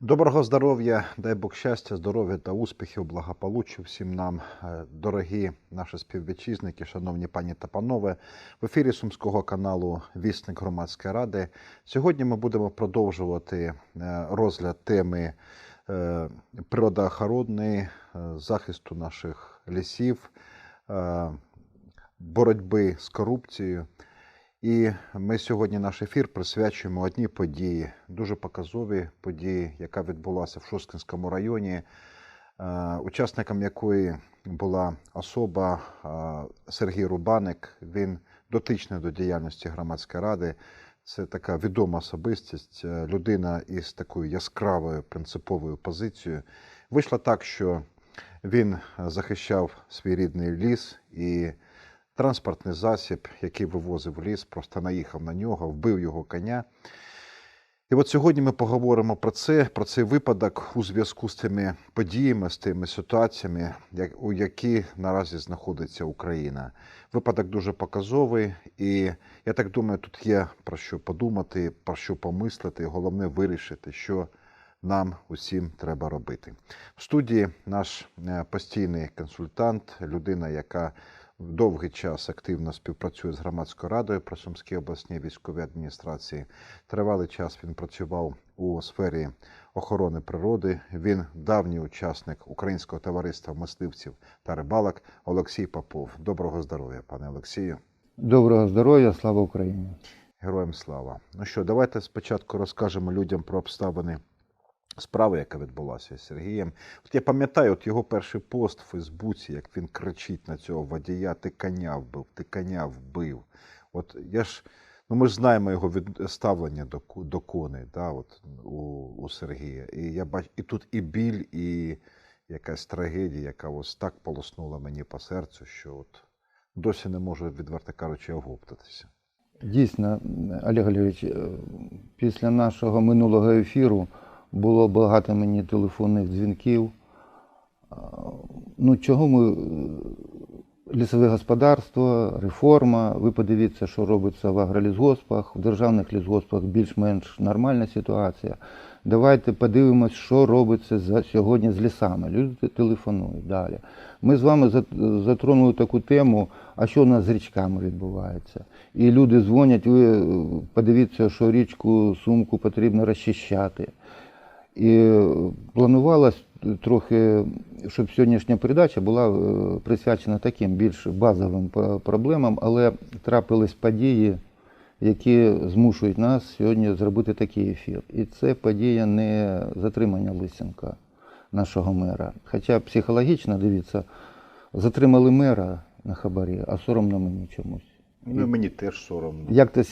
Доброго здоров'я, дай Бог щастя, здоров'я та успіхів, благополуччя всім нам, Е, дорогі наші співвітчизники, шановні пані та панове. В ефірі Сумського каналу Вісник громадської ради. Сьогодні ми будемо продовжувати е, розгляд теми е, природоохоронної, захисту наших лісів, боротьби з корупцією. І ми сьогодні наш ефір присвячуємо одній події, дуже показовій події, яка відбулася в Шосткинському районі, е, учасником якої була особа е, Сергій Рубаник. Він дотичний до діяльності громадської ради. Це така відома особистість, е, людина із такою яскравою принциповою позицією. Вийшло так, що він захищав свій рідний ліс і транспортний засіб, який вивозив ліс, просто наїхав на нього, вбив його коня. І от сьогодні ми поговоримо про це, про цей випадок у зв'язку з тими подіями, з тими ситуаціями, у які наразі знаходиться Україна. Випадок дуже показовий, і я так думаю, тут є про що подумати, про що помислити, головне вирішити, що нам усім треба робити. В студії наш е, постійний консультант, людина, яка довгий час активно співпрацює з громадською радою при Сумській обласній військовій адміністрації. Тривалий час він працював у сфері охорони природи. Він давній учасник Українського товариства мисливців та рибалок Олексій Попов. Доброго здоров'я, пане Олексію. Доброго здоров'я, слава Україні. Героям слава. Ну що, давайте спочатку розкажемо людям про обставини справи, яка відбулася з Сергієм. От я пам'ятаю, от його перший пост в Фейсбуці, як він кричить на цього водія: ти коня вбив, ти коня вбив. От я ж, ну ми ж знаємо його від ставлення до, до коней, да, от, у, у Сергія. І я бачу, і тут і біль, і якась трагедія, яка ось так полоснула мені по серцю, що от досі не можу, відверто кажучи, оговтатися. Дійсно, Олег Олегович, е, після нашого минулого ефіру було багато мені телефонних дзвінків. Ну, чого ми е, лісове господарство, реформа. Ви подивіться, що робиться в агролісгоспах, в державних лісгоспах більш-менш нормальна ситуація. Давайте подивимось, що робиться за сьогодні з лісами. Люди телефонують далі. Ми з вами затронули таку тему, а що у нас з річками відбувається. І люди дзвонять, ви е, подивіться, що річку сумку потрібно розчищати. І планувалось трохи, щоб сьогоднішня передача була е, присвячена таким більш базовим проблемам, але трапились події, які змушують нас сьогодні зробити такий ефір. І це подія не затримання Лисенка, нашого мера. Хоча психологічно, дивіться, затримали мера на хабарі, а соромно мені чомусь. Ну, мені теж соромно. Як це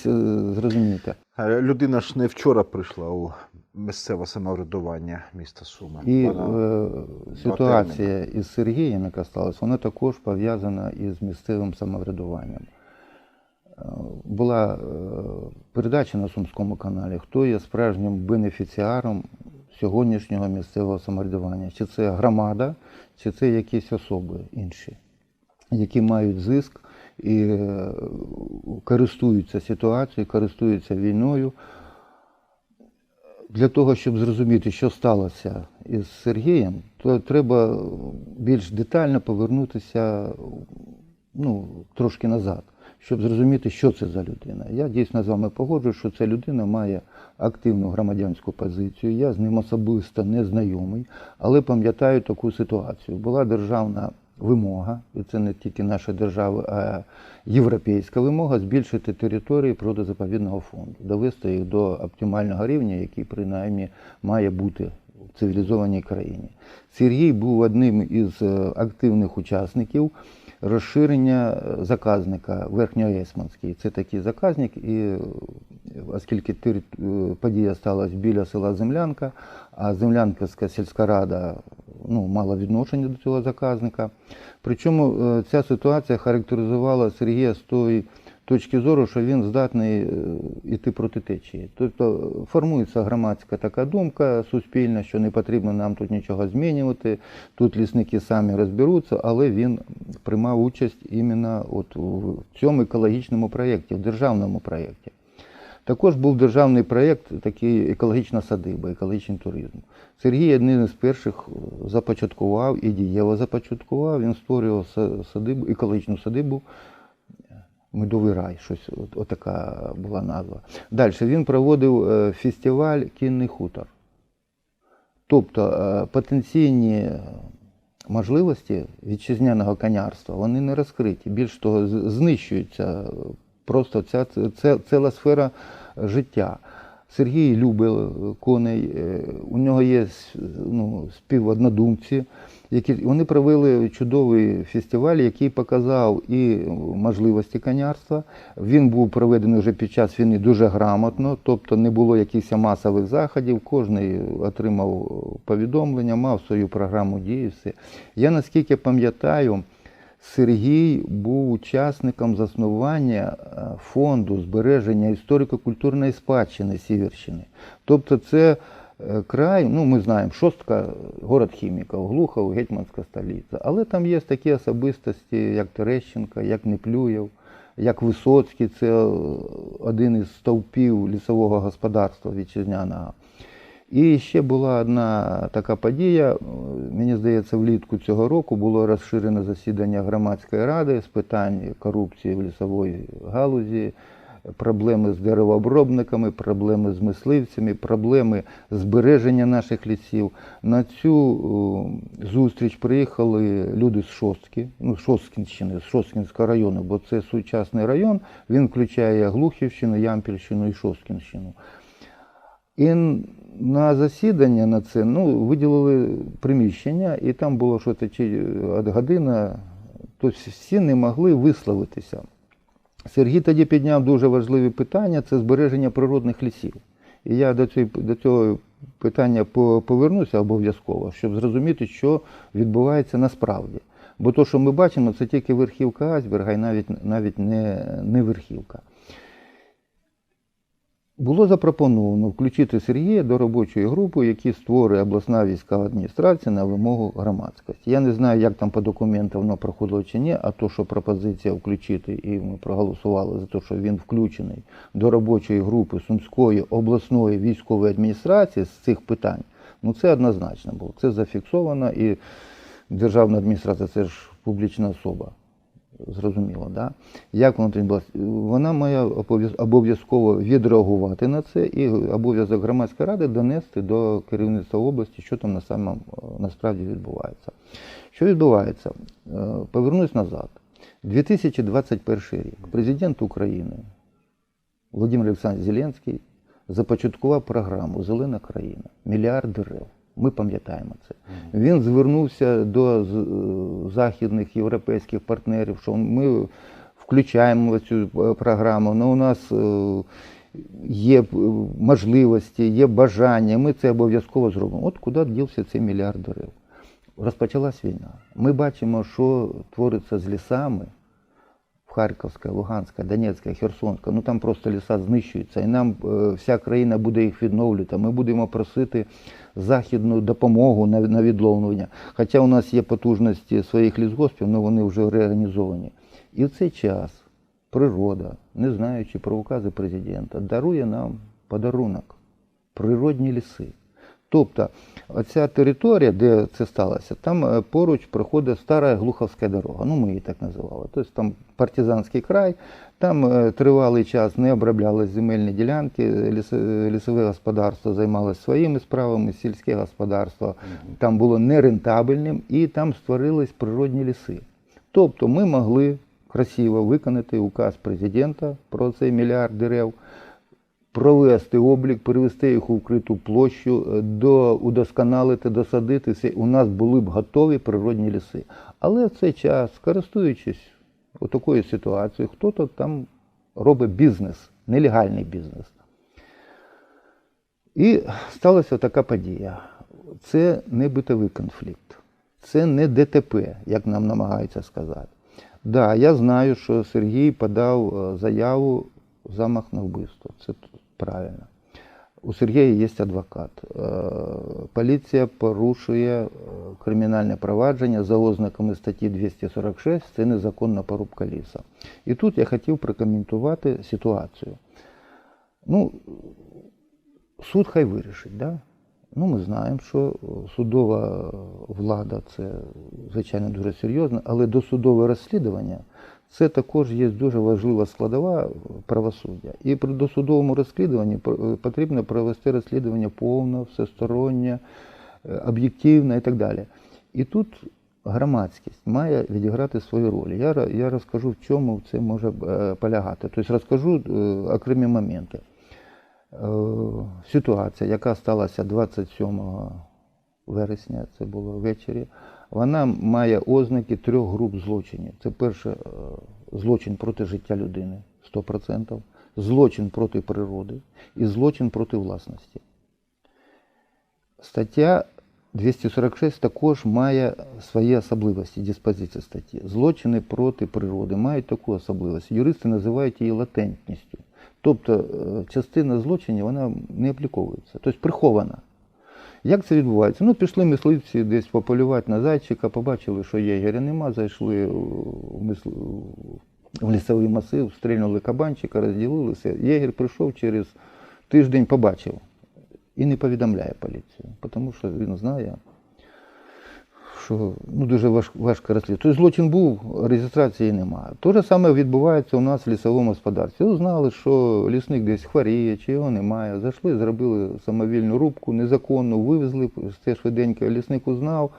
зрозуміти? Е, Людина ж не вчора прийшла у місцеве самоврядування міста Суми. І Вона- е, ситуація із Сергієм, яка сталася, вона також пов'язана із місцевим самоврядуванням. Е, Була е, передача на Сумському каналі, хто є справжнім бенефіціаром сьогоднішнього місцевого самоврядування. Чи це громада, чи це якісь особи інші, які мають зиск і користуються ситуацією, користуються війною для того, щоб зрозуміти, що сталося із Сергієм, то треба більш детально повернутися ну, трошки назад, щоб зрозуміти, що це за людина. Я дійсно з вами погоджуюсь, що ця людина має активну громадянську позицію. Я з ним особисто не знайомий, але пам'ятаю таку ситуацію. Була державна вимога, і це не тільки наша держава, а європейська вимога збільшити території природозаповідного фонду, довести їх до оптимального рівня, який принаймні має бути в цивілізованій країні. Сергій був одним із е, активних учасників розширення е, заказника Верхньоесманський. Це такий заказник, і е, оскільки е, подія сталася біля села Землянка, а Землянківська сільська рада ну, мала відношення до цього заказника. Причому ця ситуація характеризувала Сергія з тої точки зору, що він здатний е, іти проти течії. Тобто формується громадська така думка суспільна, що не потрібно нам тут нічого змінювати, тут лісники самі розберуться, але він приймав участь іменно от в цьому екологічному проєкті, в державному проєкті. Також був державний проєкт, такий екологічна садиба, екологічний туризм. Сергій один із перших е, започаткував і дієво започаткував. Він створював садибу, екологічну садибу Медовий рай, щось от, отака була назва. Далі він проводив е, фестиваль Кінний хутор. Тобто е, потенційні можливості вітчизняного конярства вони не розкриті. Більш того, знищується просто ця ціла сфера життя. Сергій любив е, коней, е, у нього є ну, співоднодумці, які вони провели чудовий фестиваль, який показав і можливості конярства. Він був проведений вже під час війни дуже грамотно, тобто не було якихось масових заходів. Кожний отримав повідомлення, мав свою програму дії. Все. Я наскільки пам'ятаю, Сергій був учасником заснування е, фонду збереження історико-культурної спадщини Сіверщини. Тобто це е, край, ну ми знаємо, шостка, город хіміків, Глухов, гетьманська столиця. Але там є такі особистості, як Терещенка, як Неплюєв, як Висоцький, це е, один із стовпів лісового господарства вітчизняного. І ще була одна така подія. Мені здається, влітку цього року було розширене засідання громадської ради з питань корупції в лісовій галузі, проблеми з деревообробниками, проблеми з мисливцями, проблеми збереження наших лісів. На цю е, зустріч приїхали люди з Шостки, ну, Шосткінщини, з Шосткінського району, бо це сучасний район, він включає Глухівщину, Ямпільщину і Шосткінщину. І на засідання на це ну, виділили приміщення, і там було щось чи година, тобто всі не могли висловитися. Сергій тоді підняв дуже важливі питання це збереження природних лісів. І я до цього, до цього питання повернуся обов'язково, щоб зрозуміти, що відбувається насправді. Бо то, що ми бачимо, це тільки верхівка айсберга і навіть, навіть не, не верхівка. Було запропоновано включити Сергія до робочої групи, які створює обласна військова адміністрація на вимогу громадськості. Я не знаю, як там по документам воно проходило чи ні, а то, що пропозиція включити, і ми проголосували за те, що він включений до робочої групи Сумської обласної військової адміністрації з цих питань, ну це однозначно було. Це зафіксовано, і державна адміністрація це ж публічна особа. Зрозуміло, да? Як воно тоді? Вона має обов'язково відреагувати на це і обов'язок громадської ради донести до керівництва області, що там на самом, насправді відбувається. Що відбувається? Е, Повернусь назад. 2021 рік. Президент України Володимир Олександрович Зеленський започаткував програму Зелена країна. Мільярд дерев. Ми пам'ятаємо це. Він звернувся до е, західних європейських партнерів, що ми включаємо цю е, програму. але у нас е, є можливості, є бажання. Ми це обов'язково зробимо. От куди дівся цей мільярд дерев? Розпочалась війна. Ми бачимо, що твориться з лісами. Харківська, Луганська, Донецька, Херсонська, ну там просто ліса знищуються, і нам е, вся країна буде їх відновлювати. Ми будемо просити західну допомогу на, на відновлення. Хоча у нас є потужності своїх лісгоспів, але вони вже реорганізовані. І в цей час природа, не знаючи про укази президента, дарує нам подарунок природні ліси. Тобто, оця територія, де це сталося, там е, поруч проходить стара Глуховська дорога. Ну, ми її так називали. Тобто там партизанський край, там е, тривалий час не оброблялись земельні ділянки, ліс- лісове господарство займалося своїми справами, сільське господарство там було нерентабельним, і там створились природні ліси. Тобто ми могли красиво виконати указ президента про цей мільярд дерев провести облік, перевести їх у вкриту площу, е, до, удосконалити, досадити все. У нас були б готові природні ліси. Але в цей час, користуючись такою ситуацією, хто-то там робить бізнес, нелегальний бізнес. І сталася така подія. Це не битовий конфлікт, це не ДТП, як нам намагаються сказати. Да, я знаю, що Сергій подав е, заяву замах на вбивство. Це правильно. У Сергія є адвокат. Е, Поліція порушує е, кримінальне провадження за ознаками статті 246 це незаконна порубка ліса. І тут я хотів прокоментувати ситуацію. Ну, суд хай вирішить, да? Ну, ми знаємо, що судова влада це, звичайно, дуже серйозно, але досудове розслідування це також є дуже важлива складова правосуддя. І при досудовому розслідуванні потрібно провести розслідування повне, всестороннє, е, об'єктивне і так далі. І тут громадськість має відіграти свою роль. Я, я розкажу, в чому це може е, полягати. Тобто розкажу е, окремі моменти. Е, Ситуація, яка сталася 27 вересня, це було ввечері, вона має ознаки трьох груп злочинів. Це перше е, злочин проти життя людини 100%, злочин проти природи і злочин проти власності. Стаття 246 також має свої особливості, диспозиції статті. Злочини проти природи мають таку особливість. Юристи називають її латентністю. Тобто е, частина злочинів вона не апліковується, тобто прихована. Як це відбувається? Ну, пішли мисливці десь пополювати на зайчика, побачили, що єгеря нема, зайшли в, мисл... в лісовий масив, стрільнули кабанчика, розділилися. Єгер прийшов через тиждень, побачив і не повідомляє поліцію, тому що він знає, що ну, дуже важ, важко розслідувати. Тобто злочин був, реєстрації немає. Те ж саме відбувається у нас в лісовому господарстві. Узнали, що лісник десь хворіє, чи його немає. Зайшли, зробили самовільну рубку, незаконну, вивезли, все швиденько. Лісник узнав,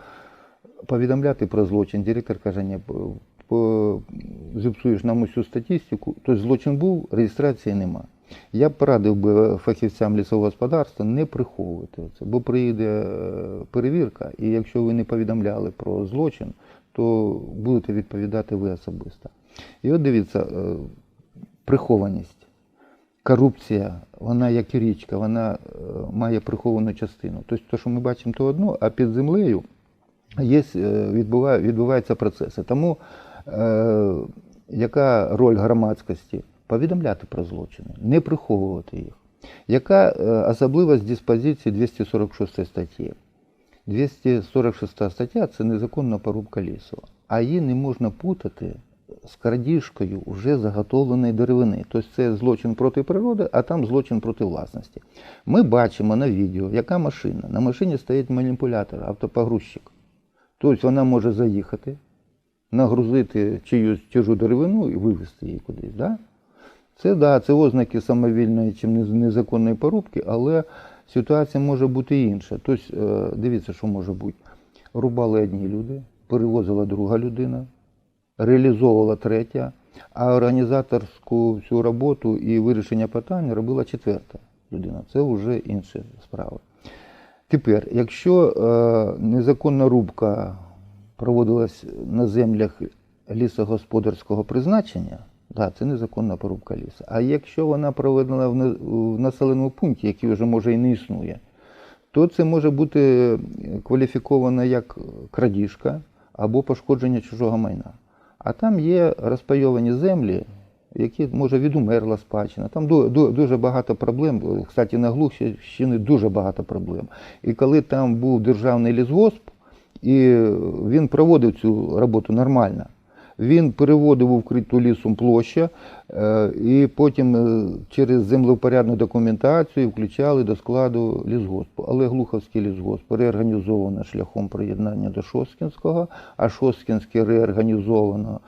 повідомляти про злочин. Директор каже, ні, зіпсуєш нам усю статистику. Тобто злочин був, реєстрації немає. Я б порадив би фахівцям лісового господарства не приховувати це, бо прийде е, перевірка, і якщо ви не повідомляли про злочин, то будете відповідати ви особисто. І от дивіться, е, прихованість, корупція, вона як і річка, вона е, має приховану частину. Тобто, те, що ми бачимо, то одно, а під землею є, відбуває, відбуваються процеси. Тому яка роль громадськості? Повідомляти про злочини, не приховувати їх. Яка е, особливість диспозиції 246 статті? 246 стаття це незаконна порубка лісу, а її не можна путати з крадіжкою вже заготовленої деревини. Тобто це злочин проти природи, а там злочин проти власності. Ми бачимо на відео, яка машина. На машині стоїть маніпулятор, автопогрузчик. Тобто вона може заїхати, нагрузити чиюсь чужу деревину і вивезти її кудись. Да? Це да, це ознаки самовільної чи незаконної порубки, але ситуація може бути інша. Тобто, дивіться, що може бути. Рубали одні люди, перевозила друга людина, реалізовувала третя, а організаторську всю роботу і вирішення питань робила четверта людина. Це вже інші справи. Тепер, якщо е, незаконна рубка проводилась на землях лісогосподарського призначення, да, це незаконна порубка лісу. А якщо вона проведена в, населеному пункті, який вже може і не існує, то це може бути кваліфіковано як крадіжка або пошкодження чужого майна. А там є розпайовані землі, які може відумерла спадщина. Там ду- ду- дуже багато проблем. Кстати, на Глухівщині дуже багато проблем. І коли там був державний лісгосп, і він проводив цю роботу нормально. Він переводив у вкриту лісом площа, е, і потім е, через землевпорядну документацію включали до складу лісгоспу. Але Глуховський лісгосп реорганізовано шляхом приєднання до Шосткінського, а Шосткінське реорганізовано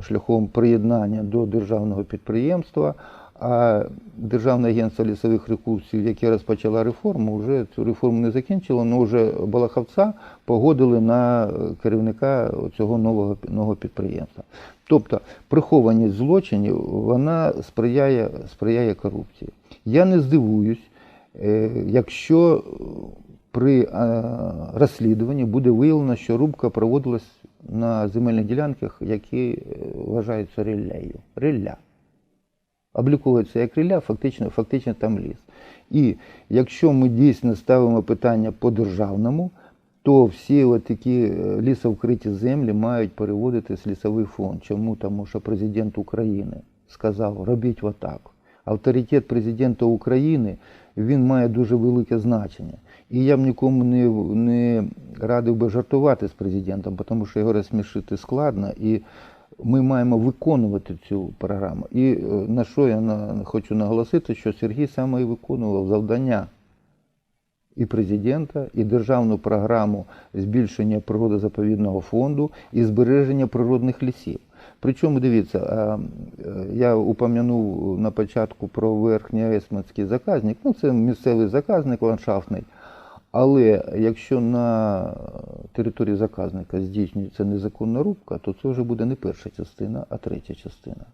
шляхом приєднання до державного підприємства. А Державне агентство лісових ресурсів, яке розпочало реформу, вже цю реформу не закінчило, але вже Балаховця погодили на керівника цього нового, нового підприємства. Тобто прихованість злочинів вона сприяє, сприяє корупції. Я не здивуюсь, е, якщо при е, розслідуванні буде виявлено, що рубка проводилась на земельних ділянках, які е, вважаються ріллею. Рілля обліковується як рілля, фактично, фактично там ліс. І якщо ми дійсно ставимо питання по державному, то всі такі е, лісовкриті землі мають переводитись в лісовий фонд. Чому? Тому що президент України сказав, робіть отак. Авторитет президента України він має дуже велике значення. І я б нікому не, не радив би жартувати з президентом, тому що його розсмішити складно. І ми маємо виконувати цю програму. І е, на що я хочу наголосити, що Сергій саме і виконував завдання і президента, і державну програму збільшення природозаповідного фонду і збереження природних лісів. Причому дивіться, е, я упомянув на початку про верхньоесманський заказник. Ну, це місцевий заказник ландшафтний. Але якщо на території заказника здійснюється незаконна рубка, то це вже буде не перша частина, а третя частина.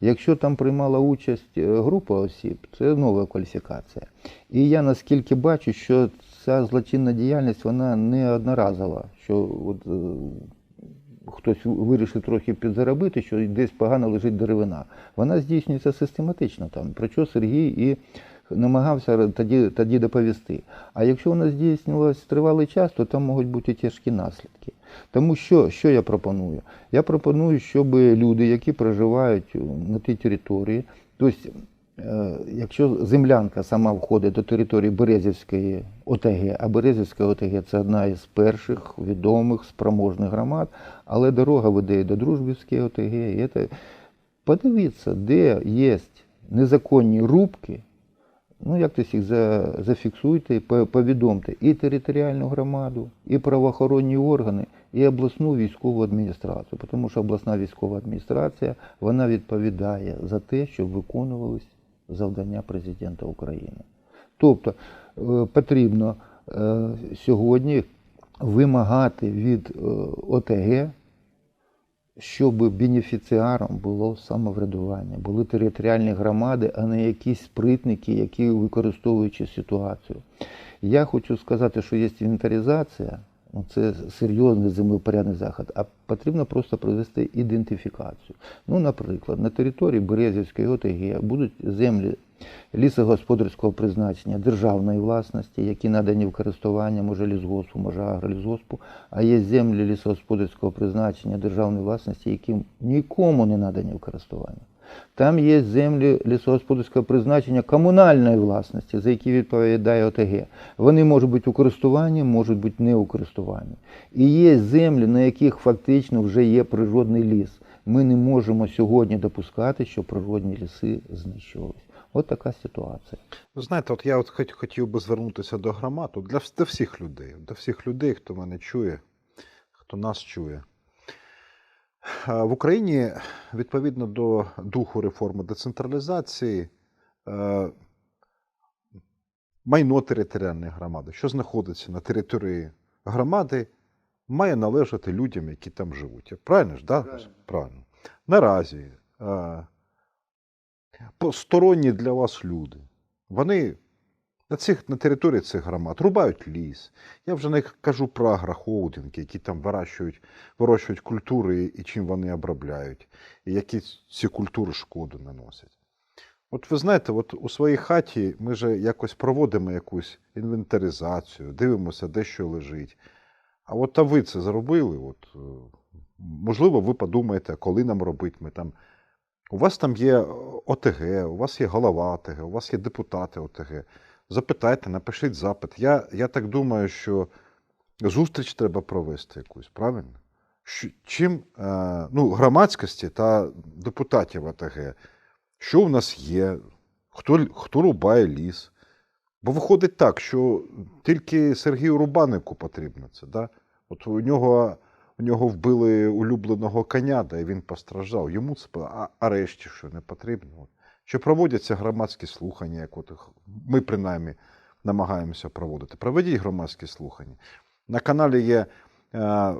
Якщо там приймала участь е, група осіб, це нова кваліфікація. І я наскільки бачу, що ця злочинна діяльність вона не одноразова. Що от, е, хтось вирішив трохи підзаробити, що десь погано лежить деревина. Вона здійснюється систематично там. Про що Сергій і намагався тоді, тоді доповісти. А якщо вона здійснювалась тривалий час, то там можуть бути тяжкі наслідки. Тому що, що я пропоную? Я пропоную, щоб люди, які проживають на тій території, тобто, е, якщо землянка сама входить до території Березівської ОТГ, а Березівська ОТГ це одна із перших відомих спроможних громад, але дорога веде до Дружбівської ОТГ. І це... Подивіться, де є незаконні рубки, Ну, якось їх за, зафіксуйте, повідомте і територіальну громаду, і правоохоронні органи, і обласну військову адміністрацію. Тому що обласна військова адміністрація вона відповідає за те, щоб виконувались завдання президента України. Тобто е, потрібно е, сьогодні вимагати від е, ОТГ щоб бенефіціаром було самоврядування, були територіальні громади, а не якісь спритники, які використовуючи ситуацію. Я хочу сказати, що є інвентаризація, ну, це серйозний землепорядний захід, а потрібно просто провести ідентифікацію. Ну, наприклад, на території Березівської ОТГ будуть землі лісогосподарського призначення державної власності, які надані в користування, може лісгоспу, може агролісгоспу, а є землі лісогосподарського призначення державної власності, які нікому не надані в користування. Там є землі лісогосподарського призначення комунальної власності, за які відповідає ОТГ. Вони можуть бути у користуванні, можуть бути не у користуванні. І є землі, на яких фактично вже є природний ліс. Ми не можемо сьогодні допускати, що природні ліси знищувались. От така ситуація. Ви знаєте, от я от хот- хотів би звернутися до громад, от для, всіх людей, до всіх людей, хто мене чує, хто нас чує. В Україні, відповідно до духу реформи децентралізації, е, майно територіальної громади, що знаходиться на території громади, має належати людям, які там живуть. Правильно ж? Да? Правильно. Правильно. Наразі е, посторонні для вас люди, вони на, цих, на території цих громад рубають ліс. Я вже не кажу про агрохолдинги, які там вирощують, вирощують культури і чим вони обробляють, і які ці культури шкоду наносять. От ви знаєте, от у своїй хаті ми же якось проводимо якусь інвентаризацію, дивимося, де що лежить. А от а ви це зробили? От, е, можливо, ви подумаєте, коли нам робити. Ми там у вас там є ОТГ, у вас є голова ОТГ, у вас є депутати ОТГ. Запитайте, напишіть запит. Я, я так думаю, що зустріч треба провести якусь, правильно? Чим е, ну, громадськості та депутатів ОТГ, що в нас є, хто, хто рубає ліс. Бо виходить так, що тільки Сергію Рубанику потрібно це. Да? От у нього у нього вбили улюбленого коня, да, і він постраждав. Йому це а, а решті що не потрібно. Чи проводяться громадські слухання, як от ми принаймні намагаємося проводити. Проведіть громадські слухання. На каналі є е, е,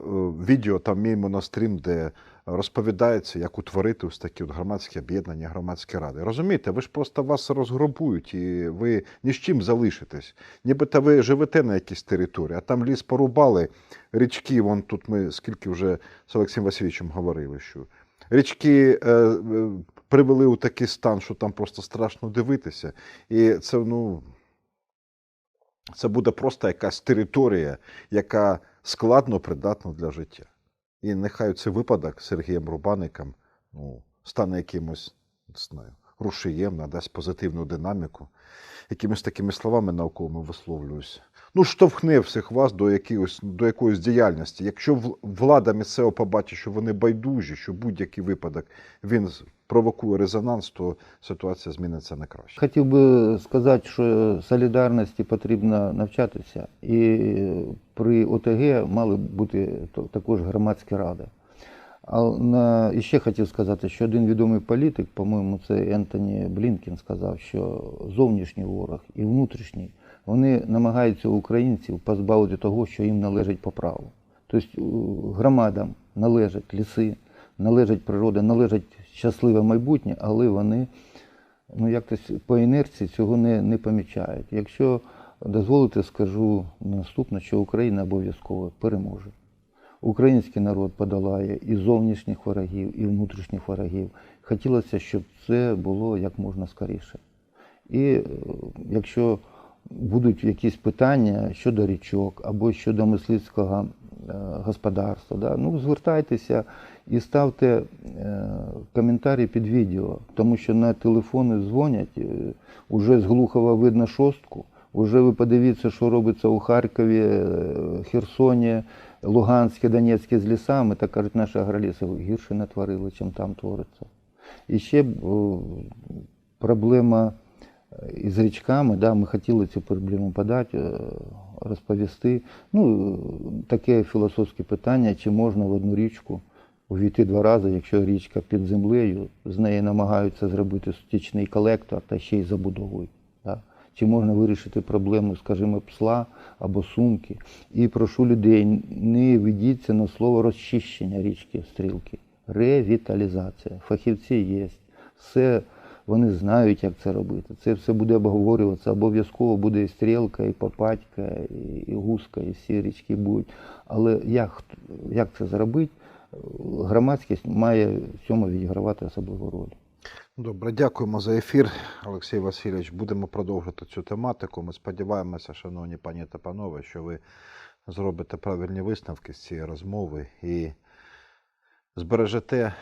відео, там мій монострім, де розповідається, як утворити ось такі от громадські об'єднання, громадські ради. Розумієте, ви ж просто вас розграбують і ви ні з чим залишитесь. Нібито ви живете на якійсь території, а там ліс порубали, річки, вон тут ми скільки вже з Олексієм Васильовичем говорили, що річки е, е, привели у такий стан, що там просто страшно дивитися. І це, ну, це буде просто якась територія, яка складно придатна для життя. І нехай цей випадок з Сергієм Рубаником ну, стане якимось не знаю, рушієм, надасть позитивну динаміку. якимись такими словами науковими висловлююсь. Ну, штовхне всіх вас до, якихось, до якоїсь діяльності. Якщо влада місцево побачить, що вони байдужі, що будь-який випадок він провокує резонанс, то ситуація зміниться на краще. Хотів би сказати, що солідарності потрібно навчатися, і при ОТГ мали бути також громадські ради. А на, і ще хотів сказати, що один відомий політик, по-моєму, це Ентоні Блінкін, сказав, що зовнішній ворог і внутрішній вони намагаються українців позбавити того, що їм належить по праву. Тобто громадам належать ліси, належить природа, належить щасливе майбутнє, але вони ну якось по інерції цього не, не помічають. Якщо дозволите, скажу наступне, що Україна обов'язково переможе. Український народ подолає і зовнішніх ворогів, і внутрішніх ворогів. Хотілося, щоб це було як можна скоріше. І е, якщо будуть якісь питання щодо річок або щодо мисливського е, господарства, да, ну звертайтеся і ставте е, коментарі під відео, тому що на телефони дзвонять, е, уже з Глухова видно шостку, уже ви подивіться, що робиться у Харкові, Херсоні, Луганське, Донецьке з лісами, так кажуть наші агроліси, гірше не творили, чим там твориться. І ще проблема із річками, да, ми хотіли цю проблему подати, е, розповісти. Ну, таке філософське питання, чи можна в одну річку увійти два рази, якщо річка під землею, з неї намагаються зробити стічний колектор та ще й забудовують. Да? Чи можна вирішити проблему, скажімо, псла або сумки. І прошу людей, не ведіться на слово розчищення річки Стрілки. Ревіталізація. Фахівці є. Все вони знають, як це робити. Це все буде обговорюватися. Обов'язково буде і стрілка, і попадька, і, і гуска, і всі річки будуть. Але як, як це зробити? Громадськість має в цьому відігравати особливу роль. Добре, дякуємо за ефір, Олексій Васильович. Будемо продовжувати цю тематику. Ми сподіваємося, шановні пані та панове, що ви зробите правильні висновки з цієї розмови і збережете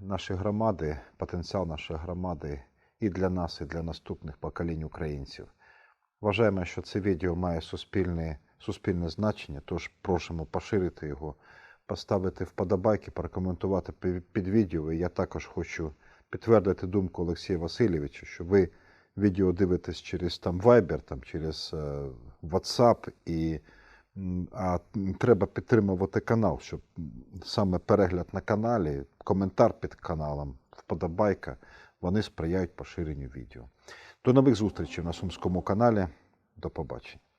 наші громади, потенціал нашої громади і для нас, і для наступних поколінь українців. Вважаємо, що це відео має суспільне, суспільне значення, тож просимо поширити його, поставити вподобайки, прокоментувати під відео. І я також хочу підтвердити думку Олексія Васильовича, що ви відео дивитесь через там Viber, там, через е, WhatsApp, і, а треба підтримувати канал, щоб саме перегляд на каналі, коментар під каналом, вподобайка, вони сприяють поширенню відео. До нових зустрічей на Сумському каналі. До побачення.